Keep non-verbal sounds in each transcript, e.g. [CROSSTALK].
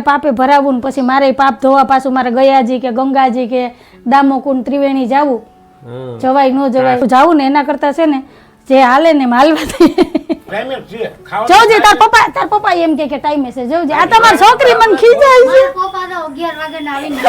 પાપે ભરાવું ને પછી મારે પાપ ધોવા પાછું મારે ગયાજી કે ગંગાજી કે દામોકુંડ ત્રિવેણી જાવું. જવાય ન જવાય. જાવું ને એના કરતા છે ને જે હાલે ને માલવા હાલવા દે. ટાઈમે જ છે ખાવા જોજે તાર પપ્પા તાર પપ્પા એમ કે કે ટાઈમે છે. જોજે. આ તમારી છોકરી મને ખીજાય છે. પપ્પા તો અગિયાર વાગે ના આવીને.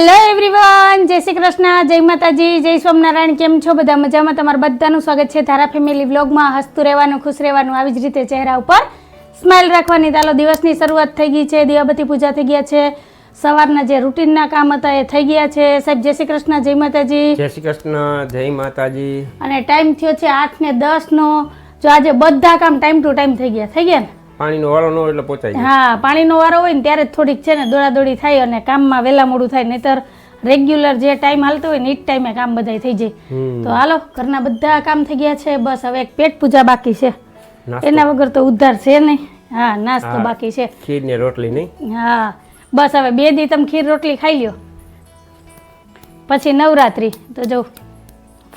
હેલો એવરીવન જય શ્રી કૃષ્ણ જય માતાજી જય સ્વામિનારાયણ કેમ છો બધા મજામાં? તમારું બધાનું સ્વાગત છે તારા ફેમિલી વ્લોગમાં. હસતું રહેવાનું ખુશ રહેવાનું આવી જ રીતે ચહેરા ઉપર સ્માઇલ રાખવાની. ચાલો દિવસની શરૂઆત થઈ ગઈ છે દિવાબતી પૂજા થઈ ગયા છે. સવારના જે રૂટીનના કામ હતા એ થઈ ગયા છે. સાહેબ જય શ્રી કૃષ્ણ જય માતાજી. જય શ્રી કૃષ્ણ જય માતાજી. અને ટાઈમ થયો છે આઠ ને દસ નો જો આજે બધા કામ ટાઈમ ટુ ટાઈમ થઈ ગયા થઈ ગયા ને? પાણીનો વારો ન હોય એટલે પહોંચાઈ જાય હા પાણીનો વારો હોય ને ત્યારે જ થોડીક છે ને દોડાદોડી થાય અને કામમાં વહેલા મોડું થાય નહીતર રેગ્યુલર જે ટાઈમ હાલતો હોય ને એ જ ટાઈમે કામ બધા થઈ જાય. તો હાલો ઘરના બધા કામ થઈ ગયા છે બસ હવે એક પેટ પૂજા બાકી છે. એના વગર તો ઉદ્ધાર છે નહીં. હા નાસ્તો બાકી છે. ખીર ને રોટલી નહીં? હા બસ હવે બે દી તમે ખીર રોટલી ખાઈ લ્યો. પછી નવરાત્રી તો જો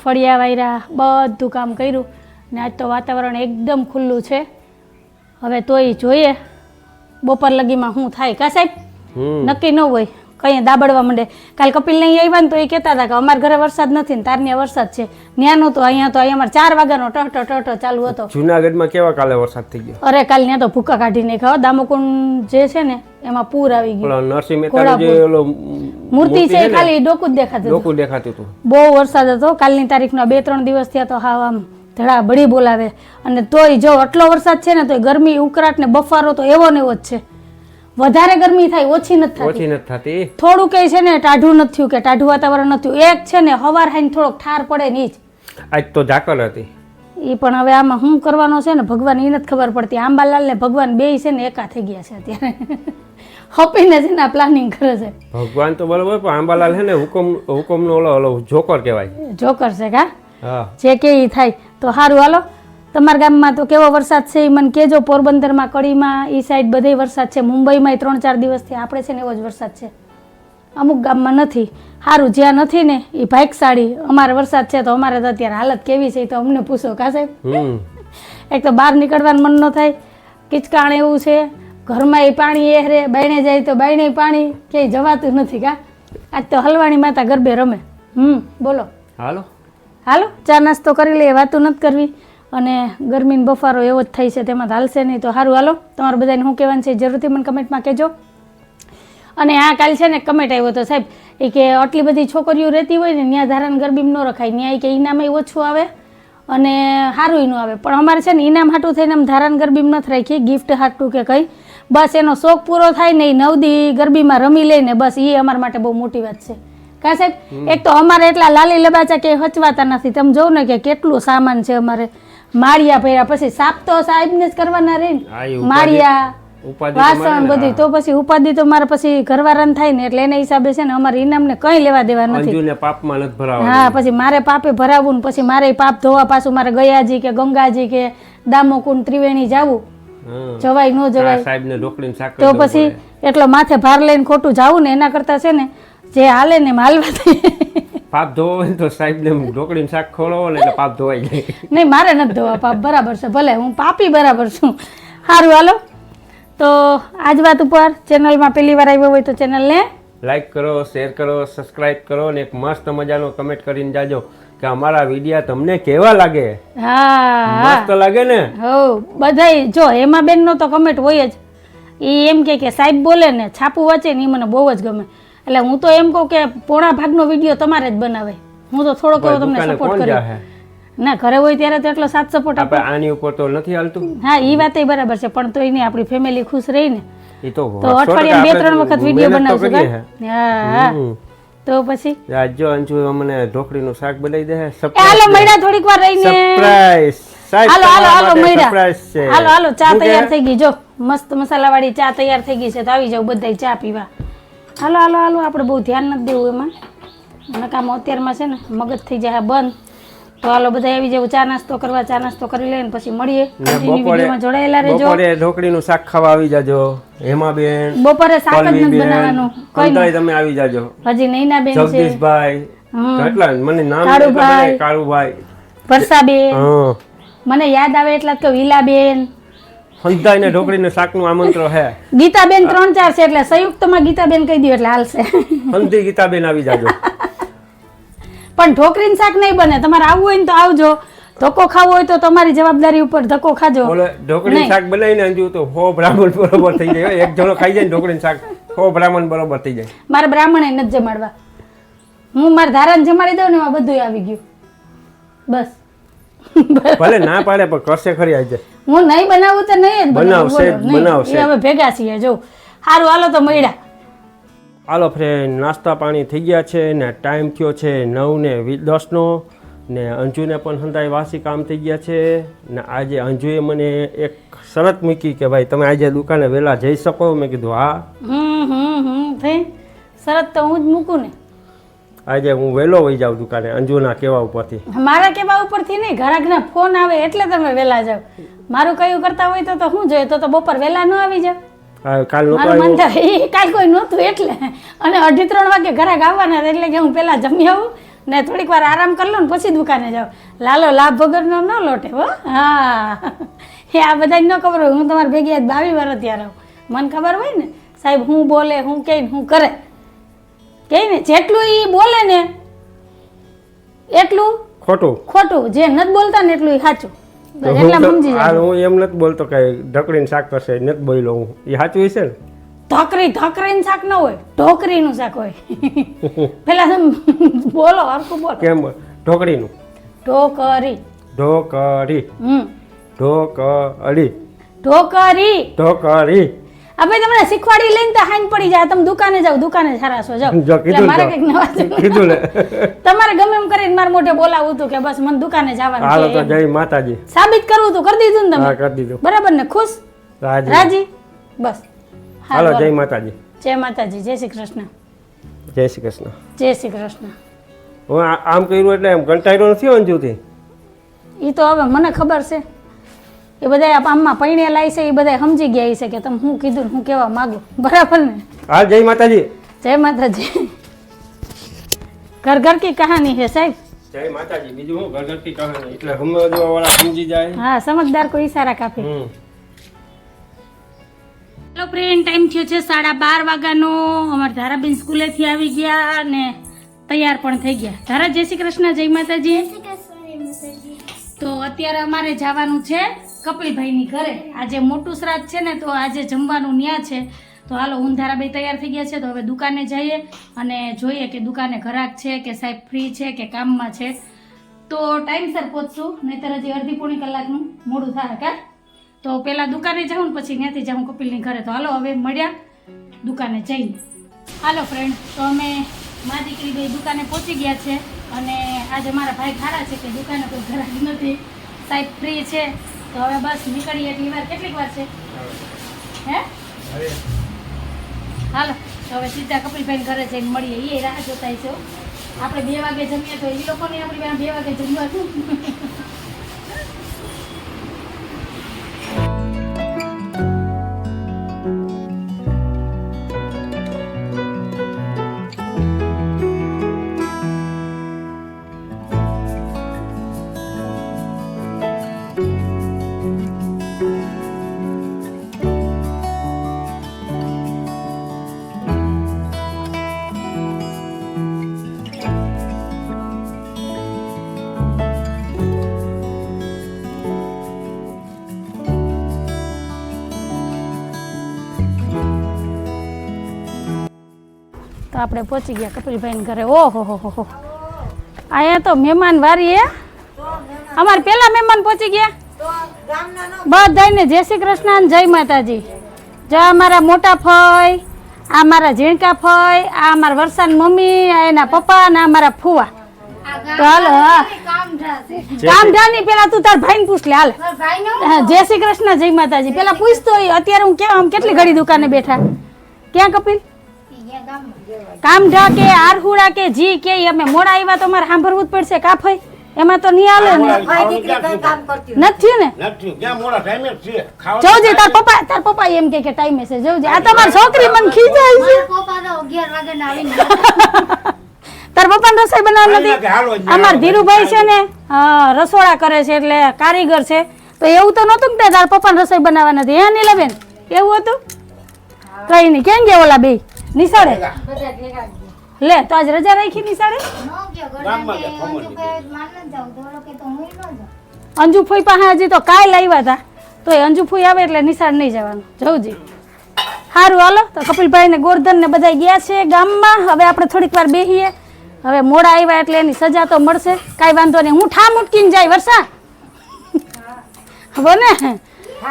ફળિયા વાયરા બધું કામ કર્યું. ને આજ તો વાતાવરણ એકદમ ખુલ્લું છે. હવે તોય જોઈએ. બપોર લગીમાં શું થાય કા સાહેબ? નક્કી ન હોય. કઈ દાબડવા માંડે. કાલ કપિલ નહીં આવ્યા ને તો એ કહેતા હતા કે અમારા ઘરે વરસાદ નથી ને તારની વરસાદ છે. ત્યાં નહોતો અહીંયા તો અહીંયા અમારે ચાર વાગ્યાનો ટહટો ટહટો ચાલુ હતો. જુનાગઢમાં કેવા કાલે વરસાદ થઈ ગયો? અરે કાલ ત્યાં તો ભૂકા કાઢી ખાવા હો. દામોકુંડ જે છે ને એમાં પૂર આવી ગયું. નરસિંહ મહેતા જે ઓલો મૂર્તિ છે ખાલી ડોકું જ દેખાતું ડોકું દેખાતું હતું. બહુ વરસાદ હતો. કાલની તારીખનો બે ત્રણ દિવસ થયા તો હાવ આમ ધડા બળી બોલાવે. અને તોય જો આટલો વરસાદ છે ને તોય ગરમી ઉકળાટ ને બફારો તો એવો ને એવો જ છે. વધારે ગરમી થાય ઓછી નથી ઓછી નથી થતી. થોડું કઈ છે ને ટાઢું નથી થયું કે ટાઢું વાતાવરણ નથી થયું. એક છે ને હવાર હાઈને થોડોક ઠાર પડે ને જ. આજ તો ઝાકળ હતી. એ પણ હવે આમાં શું કરવાનો છે ને ભગવાન એ નથી ખબર પડતી. આંબાલાલ ને ભગવાન બે છે ને એકા થઈ ગયા છે અત્યારે. હપીને છે ને પ્લાનિંગ કરે છે. ભગવાન તો બરોબર પણ આંબાલાલ છે ને હુકમ હુકમનો ઓલો ઓલો જોકર કહેવાય. જોકર છે કા? હા જે કે એ થાય. તો સારું હાલો. તમારા ગામમાં તો કેવો વરસાદ છે એ મને કહેજો. પોરબંદરમાં કડીમાં એ સાઈડ બધે વરસાદ છે. મુંબઈમાં ત્રણ ચાર દિવસથી આપણે છે ને એવો જ વરસાદ છે. અમુક ગામમાં નથી. સારું જ્યાં નથી ને એ ભાગશાળી. અમારે વરસાદ છે તો અમારે તો અત્યારે હાલત કેવી છે એ તો અમને પૂછો કા સાહેબ? એક તો બહાર નીકળવાનું મન ન થાય. કિચકાણ એવું છે. ઘરમાં એ પાણી એ રે બાયણે જાય તો બાયણે પાણી. ક્યાંય જવાતું નથી કા? આજ તો હલવાણી માતા ગરબે રમે. હમ બોલો. હાલો. હાલો, ચા નાસ્તો કરી લઈએ, વાતું નથી કરવી. અને ગરમીનો બફારો એવો જ થાય છે, તેમાં હાલશે નહીં. તો સારું, હાલો, તમારે બધાને શું કહેવાનું છે જરૂરથી મને કમેન્ટમાં કહેજો. અને આ કાલ છે ને કમેન્ટ આવ્યો હતો સાહેબ, એ કે આટલી બધી છોકરીઓ રહેતી હોય ને ત્યાં ધારણ ગરબી ન રખાય. ત્યાં કે ઇનામે ઓછું આવે અને સારું ન આવે. પણ અમારે છે ને ઇનામ હાટું થઈને આમ ધારણ ગરબી નથી રાખી ગિફ્ટ હાટું કે કંઈ. બસ એનો શોખ પૂરો થાય ને એ નવદી ગરબીમાં રમી લઈને બસ એ અમારા માટે બહુ મોટી વાત છે. કા સાહેબ એક તો અમારે એટલા લાલી લબાચા કે હચવાતા નથી. તમે જોવો ને કે કેટલું સામાન છે અમારે. માળિયા ભર્યા પછી સાપ તો સાહેબને જ કરવાના રહે માળિયા વાસણ બધી. તો પછી ઉપાધિ તો મારે પછી ઘરવાળાને થાય ને એટલે એના હિસાબે છે ને અમારે ઇનામને કઈ લેવા દેવા નથી. પાપમાં નથી ભરાવા હા પછી મારે પાપે ભરાવું ને પછી મારે પાપ ધોવા પાછું મારે ગયાજી કે ગંગાજી કે દામોકુંડ ત્રિવેણી જાવું. જવાય ન જવાય. તો પછી એટલો માથે ભાર લઈને ખોટું જાવું ને એના કરતા છે ને જે હાલે ને એમ પાપ ધોવો હોય તો સાહેબ ને ઢોકળીને શાક ખવડાવો ને એટલે પાપ ધોવાઈ જાય. નહીં મારે નથી ધોવા પાપ બરાબર છે. ભલે હું પાપી બરાબર છું. સારું હાલો. તો આજ વાત ઉપર ચેનલમાં પહેલી વાર આવ્યો હોય તો ચેનલને લાઈક કરો શેર કરો સબસ્ક્રાઇબ કરો ને એક મસ્ત મજાનો કમેન્ટ કરીને જાજો કે અમારા વિડિયા તમને કેવા લાગે? હા મસ્ત લાગે ને? હો બધાય જો હેમાબેનનો તો કમેન્ટ હોય જ. એ એમ કે કે સાહેબ બોલે ને છાપું વાંચે ને એ મને બહુ જ ગમે. એટલે હું તો એમ કહું કે પોણા ભાગનો વીડિયો તમારે જ બનાવે. હું તો થોડોક એવો તમને સપોર્ટ કર્યો ના ઘરે હોય ત્યારે તો એટલો સાથ સપોર્ટ આપે. આની ઉપર તો નથી હાલતું? હા એ વાત બરાબર છે પણ તો એની આપણી ફેમિલી ખુશ રહી ને તો સો બે ત્રણ વખત વીડિયો બનાવશું? હે. હા તો પછી? રાજ્યો અંજુ મને ઢોકળીનું શાક બનાવી દે હાલો મૈડા થોડીક વાર રહીને. સરપ્રાઈઝ હાલો હાલો હાલો મૈડા. સરપ્રાઈઝ છે. હાલો હાલો ચા તૈયાર થઈ ગઈ. જો મસ્ત મસાલાવાળી ચા તૈયાર થઈ ગઈ છે. તો આવી જાવ બધાય ચા પીવા. હાલો હાલો હાલો આપણે બહુ ધ્યાન નથી દેવું એમાં. નકામાં અત્યારમાં છે ને મગજ થઈ જાય બંધ. તો હાલો બધા આવી જાવ ચા નાસ્તો કરવા ચા નાસ્તો કરી લઈને પછી મળીએ. વિડીયોમાં જોડાયેલા રહેજો. બપોરે ઢોકળીનું શાક ખાવા આવી જાજો. હેમાબેન બપોરે શાક જ નથી બનાવવાનું. કંટાળી તમે આવી જાજો. હજી નૈના બેન છે. જગદીશભાઈ. કેટલા? મને નામ કાળુભાઈ. કાળુભાઈ. પરસાબેન મને યાદ આવે એટલા કે વિલાબેન. સંતાઈને ઢોકળીને શાકનું આમંત્રણ હે. ગીતાબેન ત્રણ ચાર છે એટલે સંયુક્તમાં ગીતાબેન કહી દો એટલે હાલશે. સંધી ગીતાબેન આવી જાજો. પણ ઢોકળીનું શાક નહીં બને. તમારે આવવું હોય ને તો આવજો. ધક્કો ખાવો હોય તો તમારી જવાબદારી ઉપર ધક્કો ખાજો. બોલે ઢોકળીનું શાક બનાવીને અંજુ તો હો બ્રાહ્મણ બરોબર થઈ જાય. હો. એક જણો ખાઈ જાય ને ઢોકળીનું શાક હો બ્રાહ્મણ બરોબર થઈ જાય. મારે બ્રાહ્મણે નથી જમાડવા. હું મારા ધારાને જમાડી દઉં ને એમાં બધું આવી ગયું. બસ. [LAUGHS] ભલે ના પાડે પણ કરશે ખરી આજે. હું નહીં બનાવું તો નહીં બનાવશે. બનાવશે હવે ભેગા છીએ જો. સારું હાલો તો મળ્યા. હાલો ફ્રેન્ડ નાસ્તા પાણી થઈ ગયા છે ને ટાઈમ થયો છે નવ ને દસનો ને અંજુને પણ હંધાય વાસી કામ થઈ ગયા છે ને આજે અંજુએ મને એક શરત મૂકી કે ભાઈ તમે આજે દુકાને વહેલા જઈ શકો. મેં કીધું હા. હમ હમ હમ થઈ. શરત તો હું જ મૂકું ને. આજે હું વહેલો વહી જાઉં દુકાને અંજુના કેવા ઉપરથી? મારા કેવા ઉપરથી નહીં ઘરાકના ફોન આવે એટલે તમે વહેલા જાઓ. મારું કયું કરતા હોય તો તો શું જોઈએ તો તો બપોર વહેલા ન આવી જાવ કાલ નહોતો થાય કાંઈ કોઈ નહોતું એટલે. અને અઢી ત્રણ વાગે ઘરાક આવવાના એટલે કે હું પહેલાં જમી આવું ને થોડીક વાર આરામ કરી લો ને પછી દુકાને જાઓ લાલો લાભ વગરનો ન લોટે હો. હા. એ આ બધાને ન ખબર હોય હું તમારી ભેગી બાવી વાર અત્યારે રહું મને ખબર હોય ને સાહેબ હું બોલે હું કે હું કરે. કહે ને જેટલું એ બોલે ને એટલું ખોટું. ખોટું. જે નથી બોલતા ને એટલું એ સાચું. એટલા સમજી જાય હું એમ નથી બોલતો કે ઢકડીને શાક કરશે નથી બોલ્યો હું. એ સાચું છે ને? ઢોકરી ધકરીનું શાક ન હોય ઢોકરીનું શાક હોય. પેલા તમે બોલો હરખું બોલો. કેમ ઢોકળીનું. ઢોકરી. ઢોકળી. હમ. ઢોકળી. ઢોકરી. ઢોકળી. આ ભાઈ તમને શીખવાડી લઈને તો હાઈન પડી જાય. તમે દુકાને જાવ દુકાને સારાશો જાઓ. જાવ એટલે મારે કંઈક નવા કીધું ને તમારે ગમે એમ કરીને મારા મોઢે બોલાવું હતું કે બસ મને દુકાને જવાનું હાલો તો જય માતાજી. સાબિત કરવું હતું કરી દીધું ને હા તમે કરી દીધું. બરાબર ને? ખુશ? રાજી. રાજી? બસ. હાલો હાલો જય માતાજી. જય માતાજી જય શ્રી કૃષ્ણ. જય શ્રી કૃષ્ણ. જય શ્રી કૃષ્ણ. હું આમ કર્યું એટલે એમ કંટાળ્યો નથી અંજુથી? એ તો હવે મને ખબર છે. એ બધા આમાં પૈણે છે એ બધા સમજી ગયા છે કે તમે હું કીધું હું કહેવા માંગુ. બરાબર ને? હા જય માતાજી. જય માતાજી. ઘર ઘર કી કહાની હે સાહેબ? જય માતાજી. બીજું હું ઘર ઘરથી કહાની. એટલે સમજવા વાળા સમજી જાય. હા સમજદાર કોઈ ઈશારા કાપે. હેલો ફ્રેન્ડ ટાઈમ થયો છે સાડા બાર વાગ્યાનો. અમારા ધારાબેન સ્કૂલેથી આવી ગયા અને તૈયાર પણ થઈ ગયા. ધારા જય શ્રી કૃષ્ણ જય માતાજી. તો અત્યારે અમારે જવાનું છે કપિલભાઈની ઘરે. આજે મોટું શ્રાદ્ધ છે ને, તો આજે જમવાનું ન્યા છે. તો હાલો ઊંધારાભાઈ ધારાભાઈ તૈયાર થઈ ગયા છે, તો હવે દુકાને જઈએ અને જોઈએ કે દુકાને ઘરાક છે કે સાહેબ ફ્રી છે કે કામમાં છે. તો ટાઈમસર પહોંચશું, નહીતર હજી અડધી પોણી કલાકનું મોડું થાય, કા? તો પહેલાં દુકાને જાઉં પછી ત્યાંથી જાઉં કપિલની ઘરે. તો હાલો, હવે મળ્યા દુકાને જઈને. હાલો ફ્રેન્ડ તો અમે મા દીકરી ભાઈ દુકાને પહોંચી ગયા છે અને આજે મારા ભાઈ ખારા છે કે દુકાને કોઈ ઘરાક નથી. સાહેબ ફ્રી છે. તો હવે બસ નીકળીએ એટલી વાર. કેટલીક વાર છે? હે? હાલો તો હવે સીધા કપિલભાઈ ઘરે જઈને મળીએ. એ રાહ જોતા છે આપણે બે વાગે જમીએ તો એ લોકોને આપણી બે વાગે જમવાનું. આપણે પહોંચી ગયા કપિલભાઈને ઘરે. ઓહો, હો હો અહીંયા તો મહેમાન વારી હે. અમારે પેલા મહેમાન પહોંચી ગયા. બધાને જય શ્રી કૃષ્ણ જય માતાજી. જો અમારા મોટા ફઈ, આ મારા ઝીણકા ફઈ, આ અમારા વરસાદ મમ્મી એના પપ્પા અને આ મારા ફુવા. હાલો, હા. કામ થશે કામ ધાની પેલા તું તાર ભાઈને પૂછ લે, હાલ. જય શ્રી કૃષ્ણ, જય માતાજી. પેલા પૂછતો અત્યારે હું કેમ કેટલી ઘડી દુકાને બેઠા? ક્યાં કપિલ? કામઢા કે આરહુડા કે જી કે અમે મોડા આવ્યા તો મારે સાંભળવું જ પડશે કાફઈ. એમાં તો નહીં હાલે ને. નથી ને? જવજી તાર પપ્પા તાર પપ્પા એમ કે કે ટાઈમે છે. જવજી આ તમારી છોકરી મને ખીજાય છે. પપ્પા તો અગિયાર વાગે ના આવીને [LAUGHS] તાર પપ્પાને રસોઈ હાલો નથી અમાર ધીરુભાઈ છે ને હા, રસોડા કરે છે એટલે કારીગર છે. તો એવું તો નહોતું કે તાર પપ્પાને રસોઈ બનાવવા નથી. હે નીલાબેન એવું હતું? કઈ નહીં. કેમ ગયા ઓલા બે નિશાળે? લે તો આજ રજા રાખી નિશાળે? નો ગયો ગામમાં ગોડાને ગયા, અંજુ કહે ખબર માર ન જાવ તો ઓલો કે તો હું ન જાઉં. અંજુ ફૂઈ પાસે હજી તો કાલ આવ્યા હતા તો. એ અંજુ ફૂઈ આવે એટલે નિશાળ નહીં જવાનું. જવજી સારું હાલો. તો કપિલભાઈ ને ગોરધન ને બધા ગયા છે ગામમાં. હવે આપણે થોડીક વાર બેહીએ. હવે મોડા આવ્યા એટલે એની સજા તો મળશે. કાંઈ વાંધો નહીં. હું ઠામ ઉટકીને જાય વર્ષા બોને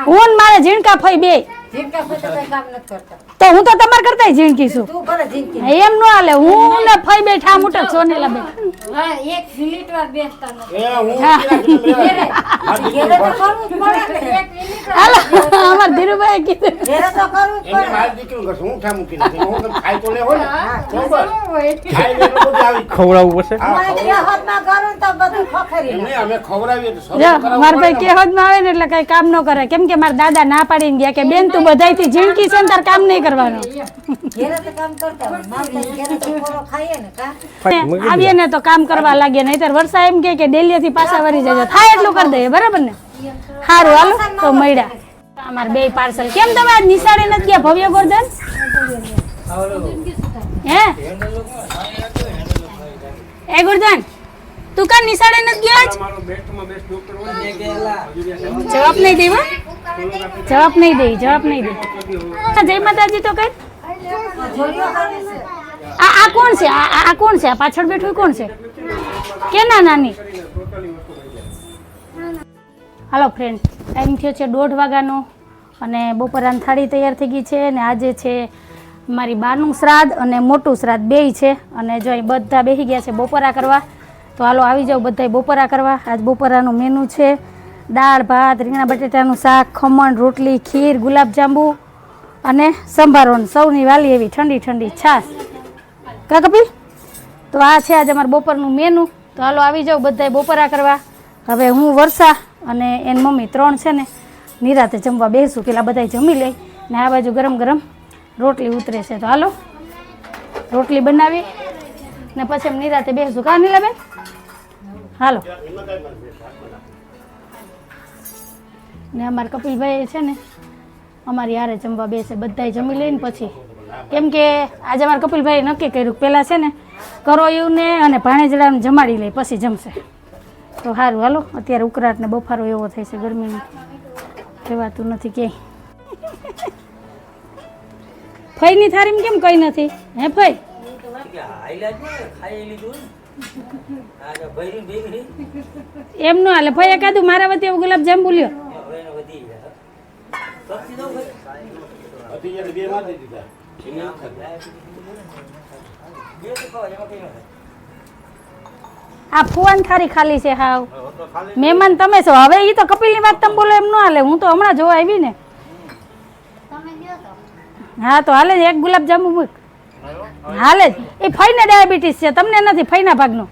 હું. મારે ઝીણકા ફઈ બે તો હું તો તમારે કરતા જીણકી છું. એમ નો હાલે. હું ને ફઈ બેઠા મોટા સોનેલા બે એક મિનિટ વાર બેસતા નથી. અમાર ધીરુભાઈ કીધું. એને મારી દીકરીનું ઘર હું ઠા મૂકી નથી. હું ખાઈ તો લેવો ને. ખાઈ લે આવી. ખવડાવવું પડશે? અમે ખવડાવીએ તો મારા ભાઈ. માં આવે ને એટલે કઈ કામ ન કરે. કેમ કે મારા દાદા ના પાડીને ગયા કે બેન તું બધાયથી ઝીણકી છે તાર કામ નહીં કરવાનું. ને આવીએ ને તો કામ કરવા લાગે નહીતર વર્ષા એમ કે કે ડેલીથી પાછા વળી જજો થાય એટલું કરી દઈએ બરાબર ને? સારું હાલો તો મળ્યા. અમાર બે પાર્સલ કેમ તમે નિશાળે નથી ગયા ભવ્ય ગોર્ધન? હે? એ ગોર્ધન તું કાં નિશાળે નથી ગયો આજ? જવાબ નહીં દેવો. જવાબ નહીં દે જવાબ નહીં દે. હા, જય માતાજી તો કઈ. આ આ કોણ છે? આ આ- કોણ છે? આ પાછળ બેઠું કોણ છે? કેના નાની? હાલો ફ્રેન્ડ ટાઈમ થયો છે દોઢ વાગ્યાનો અને બપોરાની થાળી તૈયાર થઈ ગઈ છે અને આજે છે મારી બાનું શ્રાદ્ધ અને મોટું શ્રાદ્ધ બેય છે. અને જો અહીં બધા બેસી ગયા છે બપોરા કરવા, તો હાલો આવી જાઓ બધાય બપોરા કરવા. આજ બપોરાનું મેનુ છે દાળ, ભાત, રીંગણા, બટેટાનું શાક, ખમણ, રોટલી, ખીર ગુલાબજાંબુ અને સંભારો સૌની વાલી એવી ઠંડી ઠંડી છાશ. કા કપિલ? તો આ છે આજે અમારું બપોરનું મેનુ તો હાલો આવી જાઓ બધાય બપોરા કરવા. હવે હું વર્ષા અને એની મમ્મી ત્રણ છે ને, નિરાતે જમવા બેસું પેલા બધાય જમી લે. ને આ બાજુ ગરમ ગરમ રોટલી ઉતરે છે. તો હાલો, રોટલી બનાવી ને પછી એમ નિરાતે બેસું કા નીલાબેન? હાલો. ને અમારા કપિલભાઈ છે ને, અમારી હારે જમવા બેસે, બધાય જમી લઈને પછી. કેમ કે આજે અમારા કપિલભાઈ નક્કી કર્યું પહેલાં છે ને કરોયું ને અને ભાણેજડાને જમાડી લઈ પછી જમશે. તો સારું હાલો. અત્યારે ઉકળાટ ને બફારો એવો થાય છે ગરમીનો. કહેવાતું નથી ક્યાંય. ફઈની થાળીમાં કેમ કઈ નથી? હે ફઈ? એમ નો હાલે. ફઈ એકાદું, મારા વતી એવું ગુલાબ જાંબુ લ્યો. બે આ ફુવાન થારી ખાલી છે હાવ. મહેમાન તમે છો. હવે એ તો કપિલની વાત તમે બોલો એમ ન હાલે. હું તો હમણાં જોવા આવી ને. તમે ગયો તો? હા તો હાલે જ. એક ગુલાબ જાંબુ મૂક. હાલે જ. એ ફઈને ડાયાબિટીસ છે. તમને નથી ફઈના ભાગનો.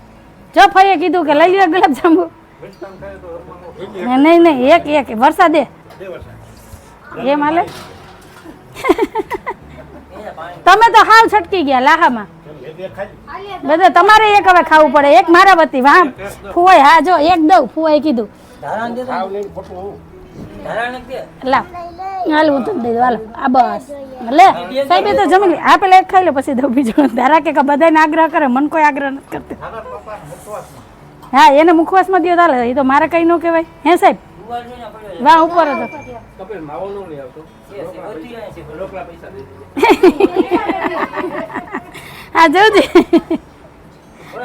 જો ફઈએ કીધું કે લઈ લ્યો ગુલાબ જાંબુ. નહીં નહીં. એક એક. વરસાદે એમ હાલે? [LAUGHS] તમે તો હાવ છટકી ગયા લાહામાં. બધા તમારે એક હવે ખાવું પડે. એક મારા વતી. વાહ ફુવાઈ હા જો એક દઉં. ફુવાઈ કીધું. લા લઈને ખોટું હું. હાલ હું તમને દઈ દઉં. હાલો આ બસ. લે સાહેબ તો જમી આ પેલા એક ખાઈ લે પછી દઉં બીજું. ધારા કે બધાને આગ્રહ કરે. મને કોઈ આગ્રહ નથી કરતી. હા એને મુખવાસમાં દો ચાલે એ તો મારે કઈ ન કહેવાય. હે સાહેબ? વાહ ઉપર હતો. રોકડા પૈસા. [LAUGHS] કઈ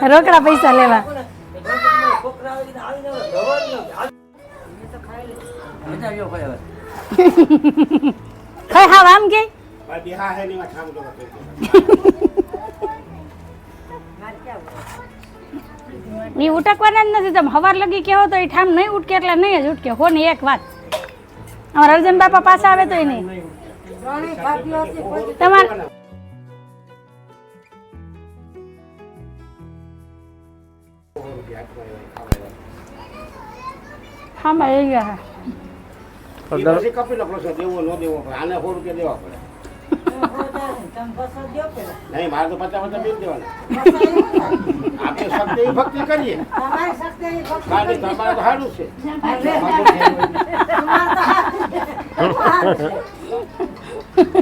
હાવ રોકડા પૈસા લેવા. બિહાર હા આમ જો એ ઉટકવાના જ નથી તમે હવાર લગી કેવો તો એ ઠામ નહીં ઉટકે એટલે નહીં જ ઉટકે. હો ને એક વાત. અમારા અર્જુન બાપા પાસે આવે તો એ નહીં. તમારે હા ભાઈ એ ગયા પછી કપી પ્રશ્ન દેવો ન દેવો પડે આને સો રૂપિયા દેવા પડે. નહીં મારે તો પચાસ પચાસ બિલ દેવાના. આપણે શક્તિ ભક્તિ કરીએ. તમારે તો સારું છે.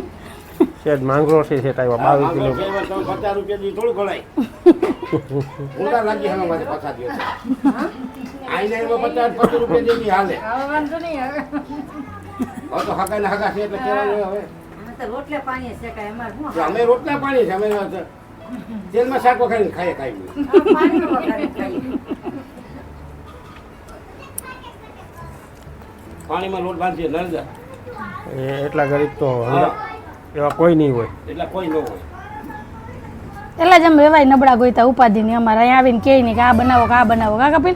[LAUGHS] શેઠ માંગરો છે શેઠ આવ્યા બાવીસ કિલો. [LAUGHS] પચાસ રૂપિયા દી થોડું ગણાય ઓલા લાગી હવે મારે પચાસ દિવસ આઈને એમાં પચાસ પચાસ રૂપિયા જેવી હાલે. હવે તો હગા ને હગા છે એટલે કહેવાનું હવે. રોટલા પાણી અમારે અમે રોટલા પાણી છે અમે તેલમાં શાક વખાઈને ખાઈએ ખાઈ પાણીમાં લોટ બાંધીએ નળદા એ એટલા ગરીબ તો એવા કોઈ નહીં હોય. એટલે કોઈ ન હોય. એટલે જ વેવાય નબળા ગોઈતા ઉપાધિ ની અમારે અહીંયા આવીને કે નહીં કે આ બનાવો કે આ બનાવો. કા કપિલ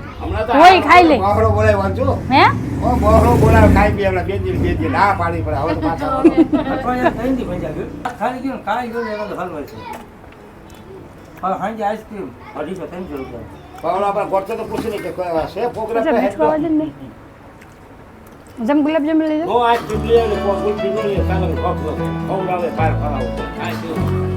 કોઈ ખાઈ લે. બહોળો બોલાય વાંચો હે? ઓ બહોળો બોલાય ખાઈ પી હમણાં બે દિન બે દિન ના પાડી પડે હવે પાછા [LAUGHS] થઈને દી ભેજા ગયું. ખાલી ગયું ને કાંઈ ગયું ને તો હલવાય છે. હવે સાંજે આઈસ્ક્રીમ અઢીસો ત્રણસો રૂપિયા. બહોળા પર ગોળતો તો પૂછી નહીં કે કોઈ છે પ્રોગ્રામ ને જમ ગુલાબ જાંબુ જાઓ. નો આઈસ્ક્રીમ લઈએ ને કોઈ ગુલ્ફી ન લઈએ ચાલો કોક લો. ખવડાવે બહાર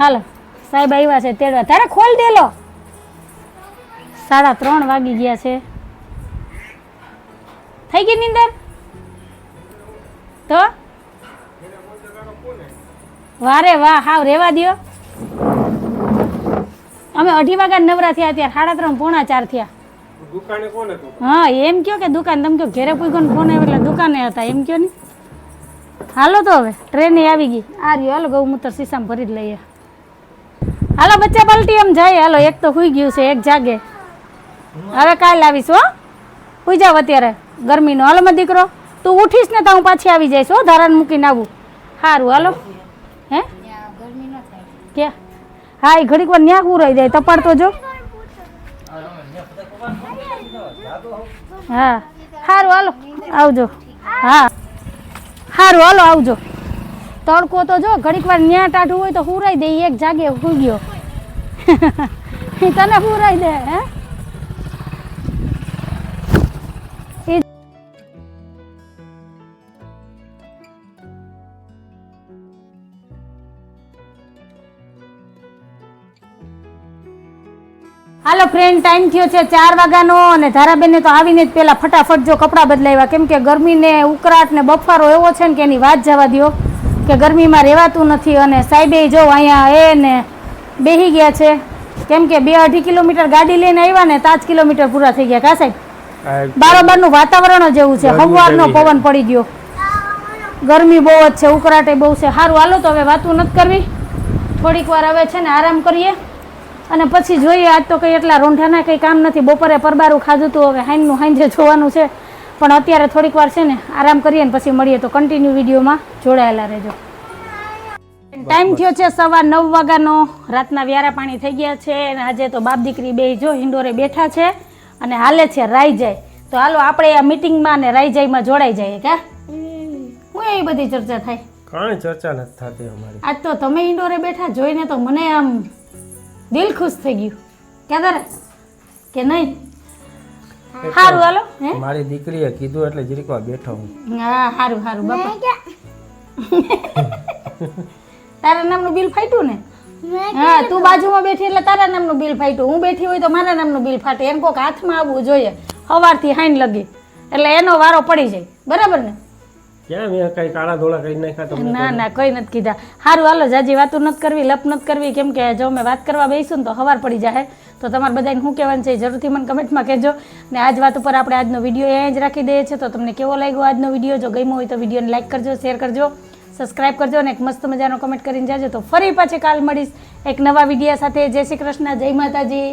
હાલો સાહેબ આવ્યા છે તેડવા. તારે ખોલ દેલો સાડા ત્રણ વાગી ગયા છે. થઈ ગઈ નીંદર? તો? વારે વાહ હાવ રેવા દ્યો. અમે અઢી વાગ્યા નવરા થયા ત્યારે સાડા ત્રણ પોણા ચાર થયા. હા એમ કયો કે દુકાન તમે કયો ઘેરે કોઈ ને ફોન આવ્યો એટલે દુકાને હતા એમ કયો ને? હાલો તો હવે ટ્રેને આવી ગઈ. આ રહ્યો હાલો ગૌમૂત્ર શીશામાં ભરી જ લઈએ. હાલો, બચ્ચા પલટી એમ જાય. હાલો, એક તો સુઈ ગયું છે, એક જાગે. હવે કાલ આવીશ, હો. સુઈ જાવ અત્યારે, ગરમીનો. હાલો માં દીકરો, તું ઉઠીશ ને તો હું પાછી આવી જઈશ, હો, ધારણ મૂકીને આવું. સારું હાલો. હે? ક્યાં હા એ ઘડીક વાર ન્યા ઉરાઈ જાય, તપાડતો જો. હા. સારું હાલો. આવજો. હા. સારું હાલો, આવજો. તડકો તો જો, ઘડીક વાર ન્યા ટાઢું હોય તો હુરાઈ દે, એક જાગે ગયો. [LAUGHS] તને હુરાઈ દે, હે? હાલો ફ્રેન્ડ ટાઈમ થયો છે ચાર વાગ્યાનો અને ધારાબેનને તો આવીને જ પહેલાં ફટાફટ જો કપડાં બદલાવ્યા. કેમ કે ગરમીને ઉકળાટ ને બફારો એવો છે ને કે એની વાત જવા દ્યો. કે ગરમીમાં રહેવાતું નથી અને સાહેબે જો અહીંયા એ ને બેહી ગયા છે. કેમ કે બે અઢી કિલોમીટર ગાડી લઈને આવ્યા ને પાંચ કિલોમીટર પૂરા થઈ ગયા. કા સાહેબ? બારોબારનું વાતાવરણ જ એવું છે. હવારનો પવન પડી ગયો. ગરમી બહુ જ છે. ઉકળાટે બહુ છે. સારું હાલો તો હવે વાતું નથી કરવી. થોડીક વાર હવે છે ને આરામ કરીએ. અને પછી જોઈએ આજ તો કંઈ એટલા રોંઢાના કંઈ કામ નથી. બપોરે પરબારું ખાધું હતું હવે હાઈનનું હાઈજે જોવાનું છે. પણ અત્યારે થોડીક વાર છે ને આરામ કરીએ ને પછી મળીએ તો કન્ટિન્યુ વિડીયોમાં જોડાયેલા રહેજો. ટાઈમ થયો છે સવા નવ વાગ્યાનો. રાતના વ્યારા પાણી થઈ ગયા છે અને આજે તો બાપ દીકરી બે જો હિંડોરે બેઠા છે અને હાલે છે રાઈ જાય. તો હાલો આપણે આ મિટિંગમાં અને રાઈ જાયમાં જોડાઈ જઈએ કા? હું એ બધી ચર્ચા થાય? કાંઈ ચર્ચા નથી થતી અમારી. આજ તો તમે ઇન્ડોરે બેઠા જોઈને તો મને આમ દિલ ખુશ થઈ ગયું. કે તારે? કે નહીં? સારું હાલો હે? મારી દીકરીએ કીધું એટલે જરીક વાર બેઠો હું. હા હારું સારું બાપા. [LAUGHS] તારા નામનું બિલ ફાટ્યું ને? હા તું બાજુમાં બેઠી એટલે તારા નામનું બિલ ફાટ્યું. હું બેઠી હોય તો મારા નામનું બિલ ફાટે. એમ કોક હાથમાં આવવું જોઈએ. સવારથી હાઈન લગી. એટલે એનો વારો પડી જાય. બરાબર ને? ક્યાં મેં કઈ કાળા ધોળા કરી નાખ્યા તમને ના ના કોઈ નથી કીધા. સારું હાલો જાજી વાતો નથી કરવી લપ નથી કરવી. કેમ કે જો મેં વાત કરવા બેસીશું ને તો હવાર પડી જાય તો તમારે બધાને શું કહેવાનું છે જરૂરથી મને કમેન્ટમાં કહેજો. ને આજ વાત ઉપર આપણે આજનો વીડિયો અહીંયા જ રાખી દઈએ છીએ. તો તમને કેવો લાગ્યો આજનો વીડિયો? જો ગમ્યો હોય તો વિડીયોને લાઇક કરજો શેર કરજો સબસ્ક્રાઇબ કરજો અને એક મસ્ત મજાનો કમેન્ટ કરીને જાજો. તો ફરી પાછી કાલ મળીશ એક નવા વીડિયો સાથે. જય શ્રી કૃષ્ણ જય માતાજી.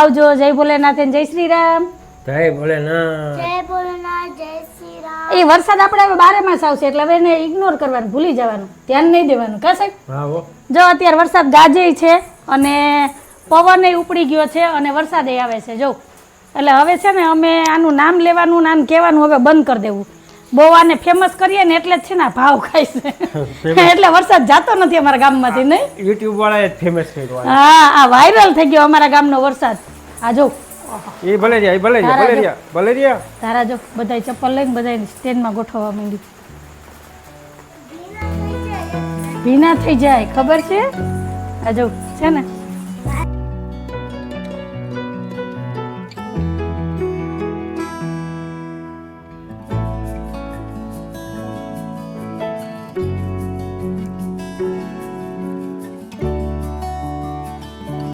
આવજો જય ભોલેનાથ જય શ્રી રામ. જય ભોલેનાથ. જય ભોલેનાથ જય શ્રી રામ એ વરસાદ આપણે હવે બારે માસ આવશે એટલે હવે એને ઇગ્નોર કરવાનું ભૂલી જવાનું. ધ્યાન નહીં દેવાનું. કા સાહેબ? જો અત્યારે વરસાદ ગાજે છે અને પવન ઉપડી ગયો છે અને વરસાદ આવે છે જો. એટલે હવે છે ને અમે આનું નામ લેવાનું નામ કહેવાનું હવે બંધ કરી દેવું. બહુ આને ફેમસ કરીએ ને એટલે જ છે ને ભાવ ખાય છે. [LAUGHS] એટલે વરસાદ જાતો નથી અમારા ગામમાંથી નહીં? યુટ્યુબ વાળા ફેમસ. હા આ વાયરલ થઈ ગયો અમારા ગામનો વરસાદ. આ જો. એ ભલે રહ્યા એ ભલે રહ્યા ભલે રહ્યા ભલે રહ્યા. તારા જો બધાય ચપ્પલ લઈને બધા સ્ટેન્ડમાં ગોઠવવા માંડી. ભીના થઈ જાય ખબર છે? આ જો છે ને?